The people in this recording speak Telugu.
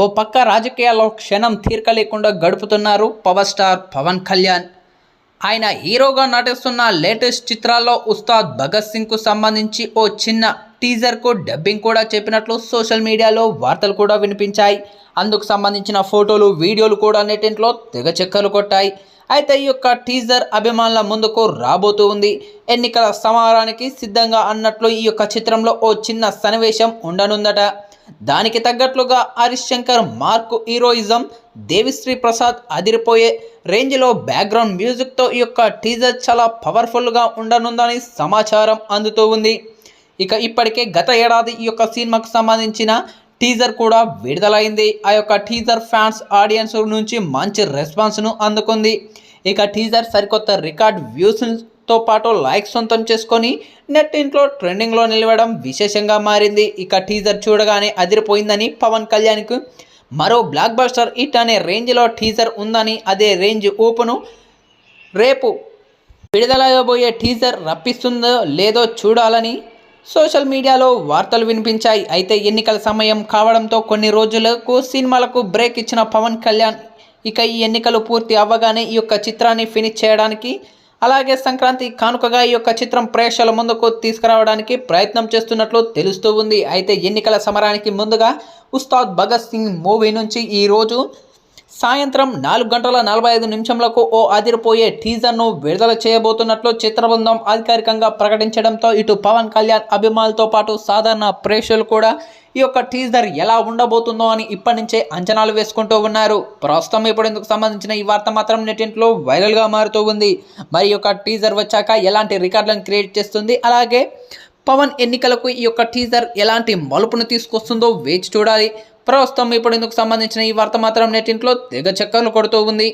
ఓ పక్క రాజకీయాల్లో క్షణం తీరిక లేకుండా గడుపుతున్నారు పవర్ స్టార్ పవన్ కళ్యాణ్. ఆయన హీరోగా నటిస్తున్న లేటెస్ట్ చిత్రాల్లో ఉస్తాద్ భగత్ సింగ్కు సంబంధించి ఓ చిన్న టీజర్కు డబ్బింగ్ కూడా చెప్పినట్లు సోషల్ మీడియాలో వార్తలు కూడా వినిపించాయి. అందుకు సంబంధించిన ఫోటోలు వీడియోలు కూడా నెట్టింట్లో తెగ చెక్కలు కొట్టాయి. అయితే ఈ యొక్క టీజర్ అభిమానుల ముందుకు రాబోతూ ఉంది. ఎన్నికల సమారానికి సిద్ధంగా అన్నట్లు ఈ యొక్క చిత్రంలో ఓ చిన్న సన్నివేశం ఉండనుందట. దానికి తగ్గట్లుగా హరీష్ శంకర్ మార్క్ హీరోయిజం దేవిశ్రీ ప్రసాద్ అదిరిపోయే రేంజ్లో బ్యాక్గ్రౌండ్ మ్యూజిక్తో ఈ యొక్క టీజర్ చాలా పవర్ఫుల్గా ఉండనుందని సమాచారం అందుతూ ఉంది. ఇక ఇప్పటికే గత ఏడాది ఈ యొక్క సినిమాకు సంబంధించిన టీజర్ కూడా విడుదలైంది. ఆ యొక్క టీజర్ ఫ్యాన్స్ ఆడియన్స్ నుంచి మంచి రెస్పాన్స్ను అందుకుంది. ఇక టీజర్ సరికొత్త రికార్డ్ వ్యూస్ తో పాటు లైక్ సొంతం చేసుకొని నెట్ ఇంట్లో ట్రెండింగ్లో నిలవడం విశేషంగా మారింది. ఇక టీజర్ చూడగానే అదిరిపోయిందని పవన్ కళ్యాణ్కు మరో బ్లాక్ బస్టర్ హిట్ అనే రేంజ్లో టీజర్ ఉందని అదే రేంజ్ ఊపును రేపు విడుదలయ్యబోయే టీజర్ రప్పిస్తుందో లేదో చూడాలని సోషల్ మీడియాలో వార్తలు వినిపించాయి. అయితే ఎన్నికల సమయం కావడంతో కొన్ని రోజులకు సినిమాలకు బ్రేక్ ఇచ్చిన పవన్ కళ్యాణ్ ఇక ఈ ఎన్నికలు పూర్తి అవ్వగానే ఈ యొక్క చిత్రాన్ని ఫినిష్ చేయడానికి అలాగే సంక్రాంతి కానుకగా ఈ యొక్క చిత్రం ప్రేక్షకుల ముందుకు తీసుకురావడానికి ప్రయత్నం చేస్తున్నట్లు తెలుస్తూ ఉంది. అయితే ఎన్నికల సమరానికి ముందుగా ఉస్తాద్ భగత్ సింగ్ మూవీ నుంచి ఈరోజు సాయంత్రం నాలుగు గంటల నలభై ఐదు నిమిషంలకు ఓ అదిరిపోయే టీజర్ను విడుదల చేయబోతున్నట్లు చిత్రబృందం అధికారికంగా ప్రకటించడంతో ఇటు పవన్ కళ్యాణ్ అభిమానులతో పాటు సాధారణ ప్రేక్షకులు కూడా ఈ యొక్క టీజర్ ఎలా ఉండబోతుందో అని ఇప్పటి నుంచే అంచనాలు వేసుకుంటూ ఉన్నారు. ప్రస్తుతం ఇప్పుడు ఇందుకు సంబంధించిన ఈ వార్త మాత్రం నెటింట్లో వైరల్గా మారుతూ ఉంది. మరి యొక్క టీజర్ వచ్చాక ఎలాంటి రికార్డులను క్రియేట్ చేస్తుంది? అలాగే పవన్ ఎన్నికలకు ఈ యొక్క టీజర్ ఎలాంటి మలుపును తీసుకొస్తుందో వేచి చూడాలి. ప్రస్తుతం ఇప్పుడు ఇందుకు సంబంధించిన ఈ వార్త మాత్రం నెట్టింట్లో తెగ చక్కర్లు కొడుతూ ఉంది.